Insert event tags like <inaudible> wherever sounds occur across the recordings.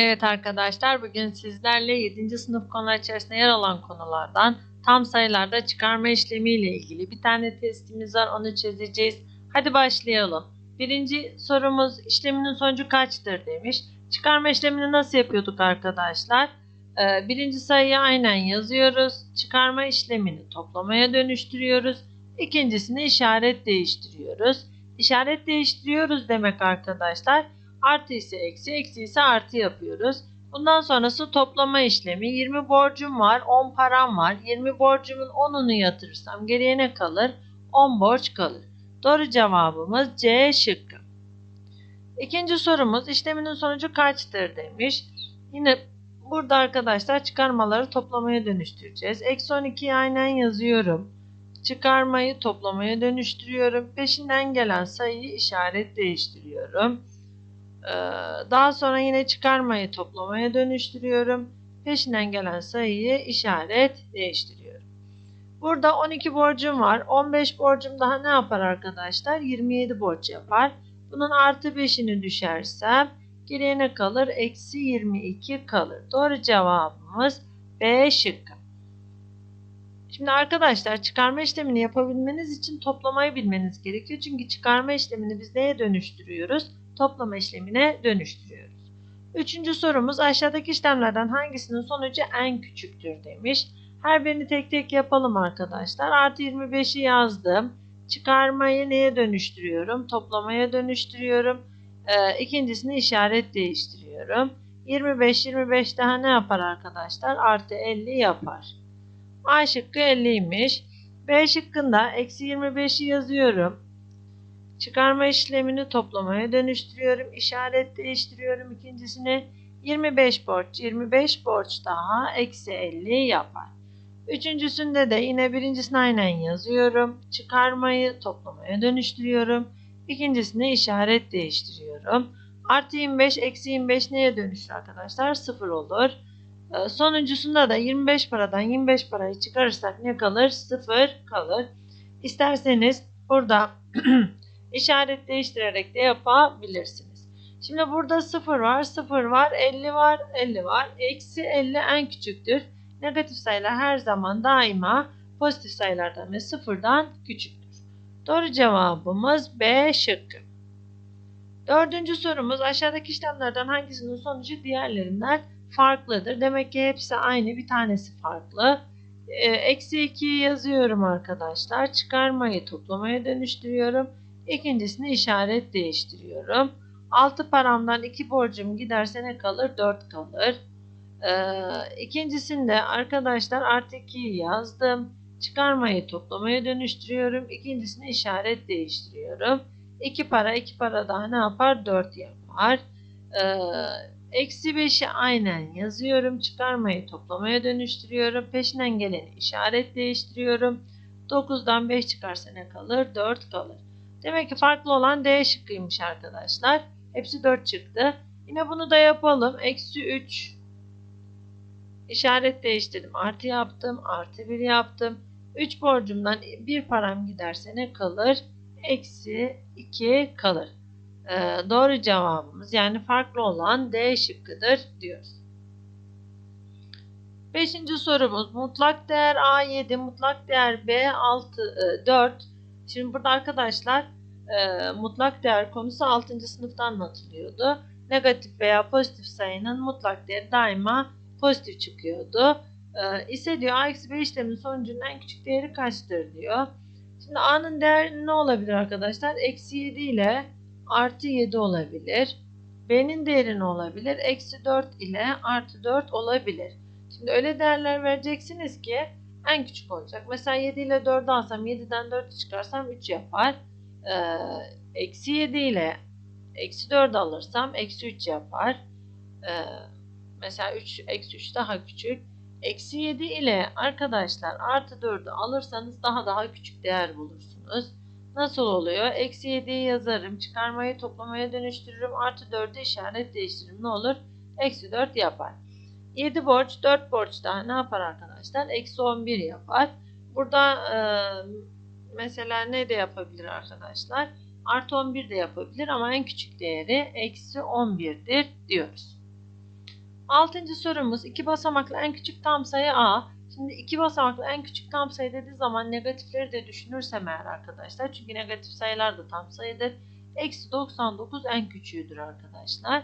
Evet arkadaşlar bugün sizlerle 7. sınıf konular içerisinde yer alan konulardan tam sayılarda çıkarma işlemi ile ilgili bir tane testimiz var onu çözeceğiz. Hadi başlayalım. Birinci sorumuz işleminin sonucu kaçtır demiş. Çıkarma işlemini nasıl yapıyorduk arkadaşlar? Ee, birinci sayıyı aynen yazıyoruz. Çıkarma işlemini toplamaya dönüştürüyoruz. İkincisini işaret değiştiriyoruz. İşaret değiştiriyoruz demek arkadaşlar. Artı ise eksi, eksi ise artı yapıyoruz. Bundan sonrası toplama işlemi. 20 borcum var, 10 param var. 20 borcumun 10'unu yatırırsam geriye ne kalır? 10 borç kalır. Doğru cevabımız C şıkkı. İkinci sorumuz işleminin sonucu kaçtır demiş. Yine burada arkadaşlar çıkarmaları toplamaya dönüştüreceğiz. Eksi 12'yi aynen yazıyorum. Çıkarmayı toplamaya dönüştürüyorum. Peşinden gelen sayıyı işaret değiştiriyorum. Ee, Daha sonra yine çıkarmayı toplamaya dönüştürüyorum. Peşinden gelen sayıyı işaret değiştiriyorum. Burada 12 borcum var. 15 borcum daha ne yapar arkadaşlar? 27 borç yapar. Bunun artı 5'ini düşersem geriye ne kalır? Eksi 22 kalır. Doğru cevabımız B şıkkı. Şimdi arkadaşlar çıkarma işlemini yapabilmeniz için toplamayı bilmeniz gerekiyor. Çünkü çıkarma işlemini biz neye dönüştürüyoruz? Toplama işlemine dönüştürüyoruz. Üçüncü sorumuz aşağıdaki işlemlerden hangisinin sonucu en küçüktür demiş. Her birini tek tek yapalım arkadaşlar. Artı 25'i yazdım. Çıkarmayı neye dönüştürüyorum? Toplamaya dönüştürüyorum. Ee, ikincisini işaret değiştiriyorum. 25, 25 daha ne yapar arkadaşlar? Artı 50 yapar. A şıkkı 50'ymiş. B şıkkında eksi 25'i yazıyorum. Çıkarma işlemini toplamaya dönüştürüyorum. İşaret değiştiriyorum ikincisini. 25 borç, 25 borç daha eksi 50 yapar. Üçüncüsünde de yine birincisini aynen yazıyorum. Çıkarmayı toplamaya dönüştürüyorum. İkincisini işaret değiştiriyorum. Artı 25, eksi 25 neye dönüşür arkadaşlar? 0 olur. Ee, Sonuncusunda da 25 paradan 25 parayı çıkarırsak ne kalır? 0 kalır. İsterseniz burada <clears throat> işaret değiştirerek de yapabilirsiniz. Şimdi burada 0 var, 0 var, 50 var, 50 var. Eksi 50 en küçüktür. Negatif sayılar her zaman daima pozitif sayılardan ve sıfırdan küçüktür. Doğru cevabımız B şıkkı. Dördüncü sorumuz aşağıdaki işlemlerden hangisinin sonucu diğerlerinden farklıdır? Demek ki hepsi aynı bir tanesi farklı. Ee, Eksi 2'yi yazıyorum arkadaşlar. Çıkarmayı toplamaya dönüştürüyorum. İkincisini işaret değiştiriyorum. 6 paramdan 2 borcum giderse ne kalır? 4 kalır. Ee, ikincisinde arkadaşlar artı 2'yi yazdım. Çıkarmayı toplamaya dönüştürüyorum. İkincisini işaret değiştiriyorum. 2 para 2 para daha ne yapar? 4 yapar. Ee, Eksi 5'i aynen yazıyorum. Çıkarmayı toplamaya dönüştürüyorum. Peşinden geleni işaret değiştiriyorum. 9'dan 5 çıkarsa ne kalır? 4 kalır. Demek ki farklı olan D şıkkıymış arkadaşlar. Hepsi 4 çıktı. Yine bunu da yapalım. Eksi 3 işaret değiştirdim. Artı yaptım. Artı 1 yaptım. 3 borcumdan bir param giderse ne kalır? Eksi 2 kalır. Ee, doğru cevabımız yani farklı olan D şıkkıdır diyoruz. Beşinci sorumuz mutlak değer A7 mutlak değer B6 4. Şimdi burada arkadaşlar e, mutlak değer konusu 6. sınıfta anlatılıyordu. Negatif veya pozitif sayının mutlak değeri daima pozitif çıkıyordu. E, ise diyor A eksi B işleminin sonucunun en küçük değeri kaçtır diyor. Şimdi A'nın değeri ne olabilir arkadaşlar? Eksi 7 ile artı 7 olabilir. B'nin değeri ne olabilir? Eksi 4 ile artı 4 olabilir. Şimdi öyle değerler vereceksiniz ki en küçük olacak. Mesela 7 ile 4'ü alsam 7'den 4 çıkarsam 3 yapar. Ee, eksi 7 ile eksi 4 alırsam eksi 3 yapar. Ee, mesela 3, eksi 3 daha küçük. Eksi 7 ile arkadaşlar artı 4'ü alırsanız daha daha küçük değer bulursunuz. Nasıl oluyor? Eksi 7'yi yazarım. Çıkarmayı toplamaya dönüştürürüm. Artı 4'ü işaret değiştiririm. Ne olur? Eksi 4 yapar. 7 borç, 4 borç daha ne yapar arkadaşlar? Eksi 11 yapar. Burada e, mesela ne de yapabilir arkadaşlar? Artı 11 de yapabilir ama en küçük değeri eksi 11'dir diyoruz. Altıncı sorumuz iki basamaklı en küçük tam sayı A. Şimdi iki basamaklı en küçük tam sayı dediği zaman negatifleri de düşünürsem eğer arkadaşlar. Çünkü negatif sayılar da tam sayıdır. Eksi 99 en küçüğüdür arkadaşlar.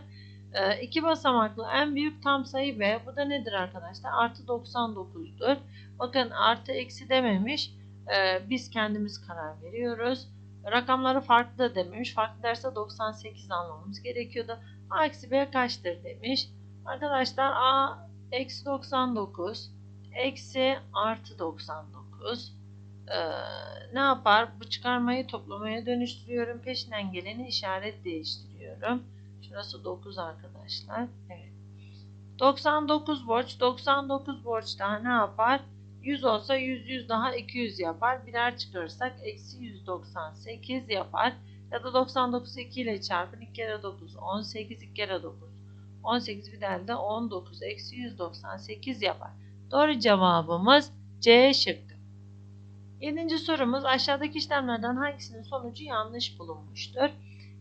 Ee, iki basamaklı en büyük tam sayı B. Bu da nedir arkadaşlar? Artı 99'dur. Bakın artı eksi dememiş. Ee, biz kendimiz karar veriyoruz. Rakamları farklı da dememiş. Farklı derse 98 anlamamız gerekiyordu. A eksi B kaçtır demiş. Arkadaşlar A eksi 99 eksi artı 99 ee, ne yapar? Bu çıkarmayı toplamaya dönüştürüyorum. Peşinden geleni işaret değiştiriyorum. Şurası 9 arkadaşlar. Evet. 99 borç. 99 borç daha ne yapar? 100 olsa 100 100 daha 200 yapar. Birer çıkarırsak eksi 198 yapar. Ya da 99 2 ile çarpın. 2 kere 9 18 2 kere 9 18 bir de 19 eksi 198 yapar. Doğru cevabımız C şıkkı. Yedinci sorumuz aşağıdaki işlemlerden hangisinin sonucu yanlış bulunmuştur?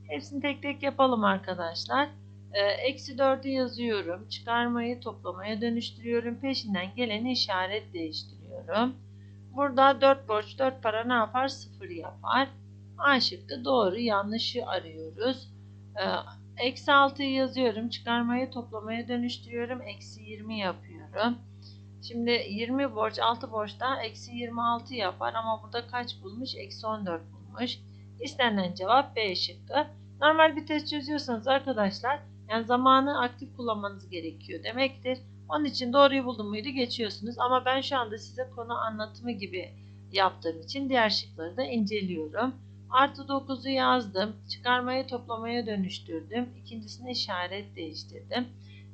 Hepsini tek tek yapalım arkadaşlar. Ee, eksi 4'ü yazıyorum. Çıkarmayı toplamaya dönüştürüyorum. Peşinden geleni işaret değiştiriyorum. Burada 4 borç 4 para ne yapar? 0 yapar. A şıkkı doğru yanlışı arıyoruz. Ee, eksi 6'yı yazıyorum. Çıkarmayı toplamaya dönüştürüyorum. Eksi 20 yapıyorum. Şimdi 20 borç 6 borç da eksi 26 yapar ama burada kaç bulmuş? Eksi 14 bulmuş. İstenilen cevap B şıkkı. Normal bir test çözüyorsanız arkadaşlar yani zamanı aktif kullanmanız gerekiyor demektir. Onun için doğruyu buldum muydu geçiyorsunuz. Ama ben şu anda size konu anlatımı gibi yaptığım için diğer şıkları da inceliyorum. Artı 9'u yazdım. Çıkarmayı toplamaya dönüştürdüm. İkincisine işaret değiştirdim.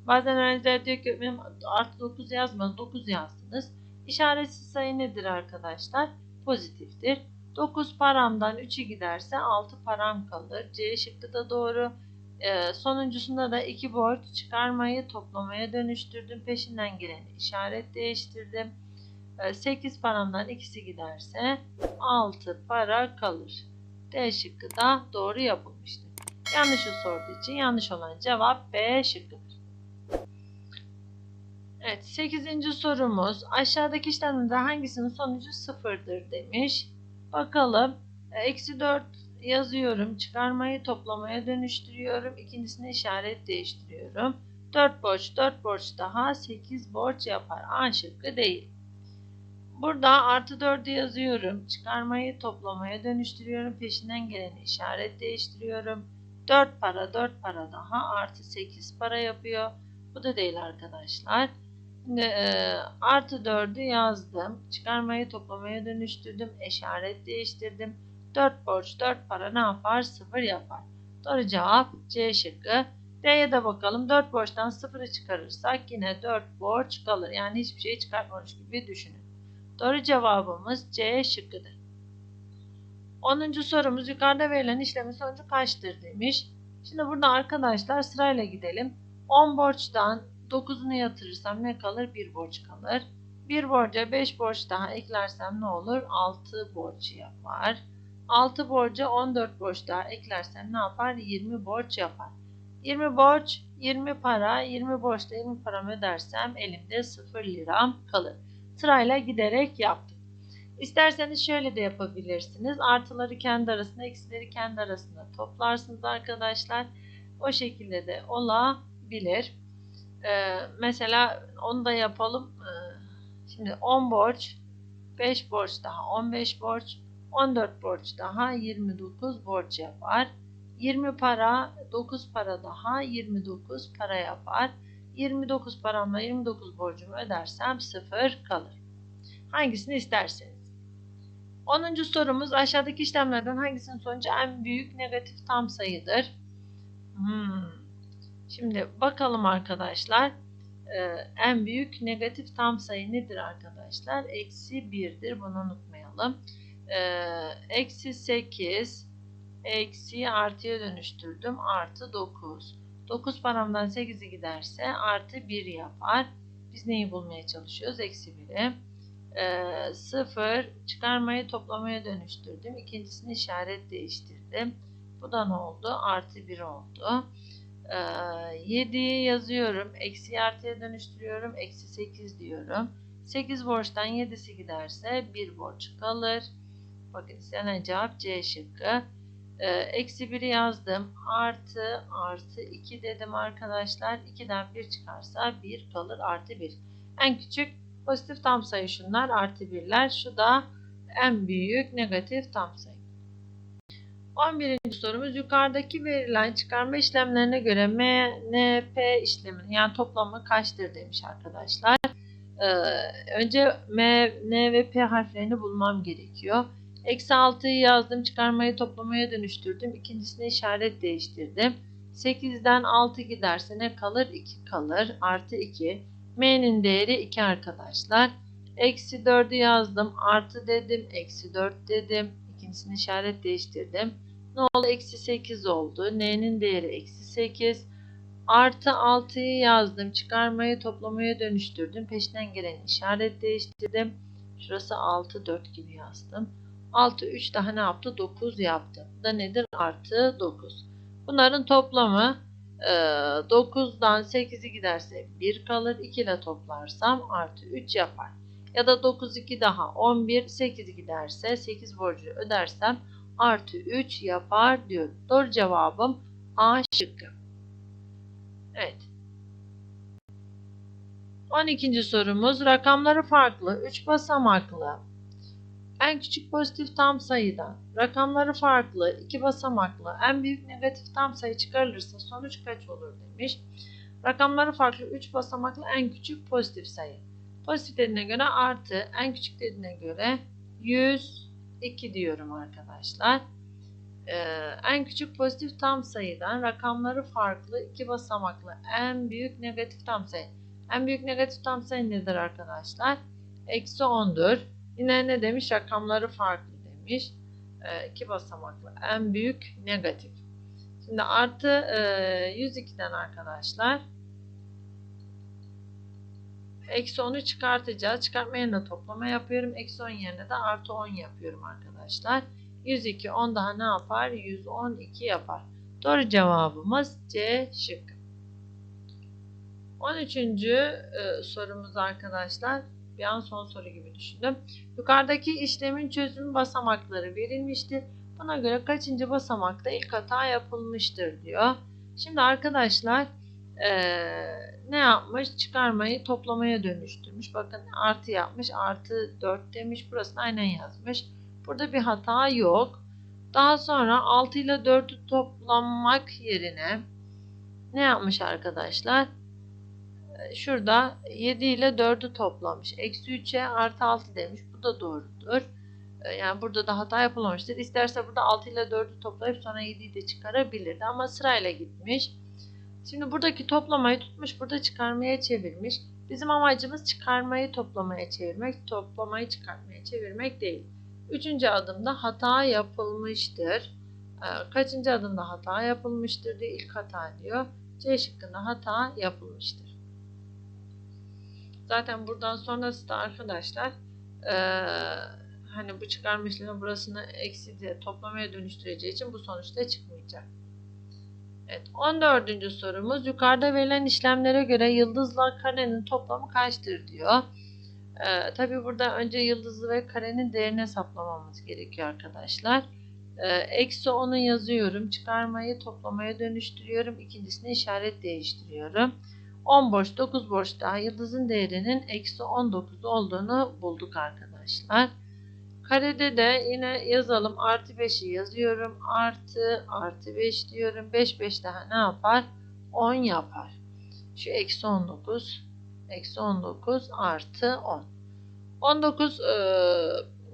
Bazen öğrenciler diyor ki benim artı 9 yazmadım 9 yazdınız. İşaretsiz sayı nedir arkadaşlar? Pozitiftir. 9 paramdan 3'ü giderse 6 param kalır. C şıkkı da doğru. Ee, sonuncusunda da 2 borç çıkarmayı toplamaya dönüştürdüm. Peşinden geleni işaret değiştirdim. Ee, 8 paramdan ikisi giderse 6 para kalır. D şıkkı da doğru yapılmıştır. Yanlışı sorduğu için yanlış olan cevap B şıkkıdır. Evet 8. sorumuz aşağıdaki işlemlerden hangisinin sonucu sıfırdır demiş. Bakalım. Eksi 4 yazıyorum. Çıkarmayı toplamaya dönüştürüyorum. İkincisine işaret değiştiriyorum. 4 borç 4 borç daha 8 borç yapar. A şıkkı değil. Burada artı 4'ü yazıyorum. Çıkarmayı toplamaya dönüştürüyorum. Peşinden geleni işaret değiştiriyorum. 4 para 4 para daha artı 8 para yapıyor. Bu da değil arkadaşlar. Şimdi e, artı 4'ü yazdım. Çıkarmayı toplamaya dönüştürdüm. İşaret değiştirdim. 4 borç 4 para ne yapar? 0 yapar. Doğru cevap C şıkkı. D'ye de bakalım. 4 borçtan 0'ı çıkarırsak yine 4 borç kalır. Yani hiçbir şey çıkartmamış gibi düşünün. Doğru cevabımız C şıkkıdır. 10. sorumuz yukarıda verilen işlemin sonucu kaçtır demiş. Şimdi burada arkadaşlar sırayla gidelim. 10 borçtan 9'unu yatırırsam ne kalır? 1 borç kalır. 1 borca 5 borç daha eklersem ne olur? 6 borç yapar. 6 borca 14 borç daha eklersem ne yapar? 20 borç yapar. 20 borç, 20 para, 20 borçta 20 paramı ödersem elimde 0 liram kalır. Sırayla giderek yaptım. İsterseniz şöyle de yapabilirsiniz. Artıları kendi arasında, eksileri kendi arasında toplarsınız arkadaşlar. O şekilde de olabilir. Ee, mesela onu da yapalım. Ee, şimdi 10 borç, 5 borç daha 15 borç, 14 borç daha 29 borç yapar. 20 para, 9 para daha 29 para yapar. 29 paramla 29 borcumu ödersem 0 kalır. Hangisini isterseniz. 10. sorumuz aşağıdaki işlemlerden hangisinin sonucu en büyük negatif tam sayıdır? Hmm. Şimdi bakalım arkadaşlar. Ee, en büyük negatif tam sayı nedir arkadaşlar? Eksi 1'dir. Bunu unutmayalım. Ee, eksi 8 eksi artıya dönüştürdüm. Artı 9. 9 paramdan 8'i giderse artı 1 yapar. Biz neyi bulmaya çalışıyoruz? Eksi 1'i. Ee, 0 çıkarmayı toplamaya dönüştürdüm. İkincisini işaret değiştirdim. Bu da ne oldu? Artı 1 oldu. Ee, 7'yi yazıyorum. Eksi artıya dönüştürüyorum. Eksi 8 diyorum. 8 borçtan 7'si giderse 1 borç kalır. Bakın istenen cevap C şıkkı. Eksi 1'i yazdım. Artı artı 2 dedim arkadaşlar. 2'den 1 çıkarsa 1 kalır. Artı 1. En küçük pozitif tam sayı şunlar. Artı 1'ler. Şu da en büyük negatif tam sayı. 11. sorumuz yukarıdaki verilen çıkarma işlemlerine göre MNP işleminin yani toplamı kaçtır demiş arkadaşlar. Ee, önce M, N ve P harflerini bulmam gerekiyor. Eksi 6'yı yazdım. Çıkarmayı toplamaya dönüştürdüm. İkincisine işaret değiştirdim. 8'den 6 giderse ne kalır? 2 kalır. Artı 2. M'nin değeri 2 arkadaşlar. Eksi 4'ü yazdım. Artı dedim. Eksi 4 dedim. İkincisini işaret değiştirdim. Ne oldu? Eksi 8 oldu. N'nin değeri eksi 8. Artı 6'yı yazdım. Çıkarmayı toplamaya dönüştürdüm. Peşinden gelen işaret değiştirdim. Şurası 6 4 gibi yazdım. 6 3 daha ne yaptı? 9 yaptı. Bu da nedir? Artı 9. Bunların toplamı e, 9'dan 8'i giderse 1 kalır. 2 ile toplarsam artı 3 yapar. Ya da 9 2 daha 11 8 giderse 8 borcu ödersem artı 3 yapar diyor. Doğru cevabım A şıkkı. Evet. 12. sorumuz rakamları farklı 3 basamaklı en küçük pozitif tam sayıdan rakamları farklı 2 basamaklı en büyük negatif tam sayı çıkarılırsa sonuç kaç olur demiş. Rakamları farklı 3 basamaklı en küçük pozitif sayı. Pozitif dediğine göre artı en küçük dediğine göre 102 diyorum arkadaşlar. Ee, en küçük pozitif tam sayıdan rakamları farklı iki basamaklı en büyük negatif tam sayı. En büyük negatif tam sayı nedir arkadaşlar? Eksi 10'dur. Yine ne demiş? Rakamları farklı demiş. Ee, iki basamaklı en büyük negatif. Şimdi artı e, 102'den arkadaşlar Eksi 10'u çıkartacağız. Çıkartma yerine toplama yapıyorum. Eksi 10 yerine de artı 10 yapıyorum arkadaşlar. 102 10 daha ne yapar? 112 yapar. Doğru cevabımız C şıkkı. 13. E, sorumuz arkadaşlar. Bir an son soru gibi düşündüm. Yukarıdaki işlemin çözüm basamakları verilmiştir. Buna göre kaçıncı basamakta ilk hata yapılmıştır diyor. Şimdi arkadaşlar ee, ne yapmış? Çıkarmayı toplamaya dönüştürmüş. Bakın artı yapmış. Artı 4 demiş. Burasını aynen yazmış. Burada bir hata yok. Daha sonra 6 ile 4'ü toplamak yerine ne yapmış arkadaşlar? Şurada 7 ile 4'ü toplamış. Eksi 3'e artı 6 demiş. Bu da doğrudur. Yani burada da hata yapılmamıştır. İsterse burada 6 ile 4'ü toplayıp sonra 7'yi de çıkarabilirdi. Ama sırayla gitmiş. Şimdi buradaki toplamayı tutmuş, burada çıkarmaya çevirmiş. Bizim amacımız çıkarmayı toplamaya çevirmek, toplamayı çıkartmaya çevirmek değil. Üçüncü adımda hata yapılmıştır. Ee, kaçıncı adımda hata yapılmıştır diye ilk hata diyor. C şıkkında hata yapılmıştır. Zaten buradan sonrası da arkadaşlar ee, hani bu çıkarma işlemi burasını eksi diye toplamaya dönüştüreceği için bu sonuçta çıkmayacak. Evet, 14. sorumuz yukarıda verilen işlemlere göre yıldızla karenin toplamı kaçtır diyor. Ee, Tabi burada önce yıldızlı ve karenin değerini hesaplamamız gerekiyor arkadaşlar. Ee, eksi 10'u yazıyorum. Çıkarmayı toplamaya dönüştürüyorum. İkincisine işaret değiştiriyorum. 10 boş 9 boş daha yıldızın değerinin eksi 19 olduğunu bulduk arkadaşlar. Karede de yine yazalım. Artı 5'i yazıyorum. Artı artı 5 diyorum. 5 5 daha ne yapar? 10 yapar. Şu eksi 19. Eksi 19 artı 10. 19 e,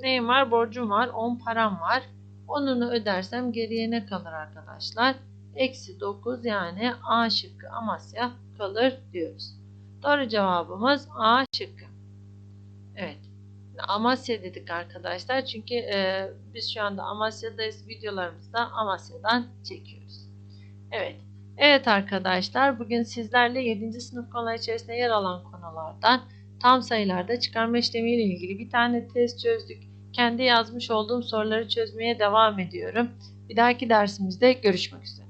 neyim var? Borcum var. 10 param var. Onunu ödersem geriye ne kalır arkadaşlar? Eksi 9 yani A şıkkı Amasya kalır diyoruz. Doğru cevabımız A şıkkı. Evet. Amasya dedik arkadaşlar. Çünkü e, biz şu anda Amasya'dayız. Videolarımızı da Amasya'dan çekiyoruz. Evet. Evet arkadaşlar bugün sizlerle 7. sınıf konular içerisinde yer alan konulardan tam sayılarda çıkarma işlemiyle ilgili bir tane test çözdük. Kendi yazmış olduğum soruları çözmeye devam ediyorum. Bir dahaki dersimizde görüşmek üzere.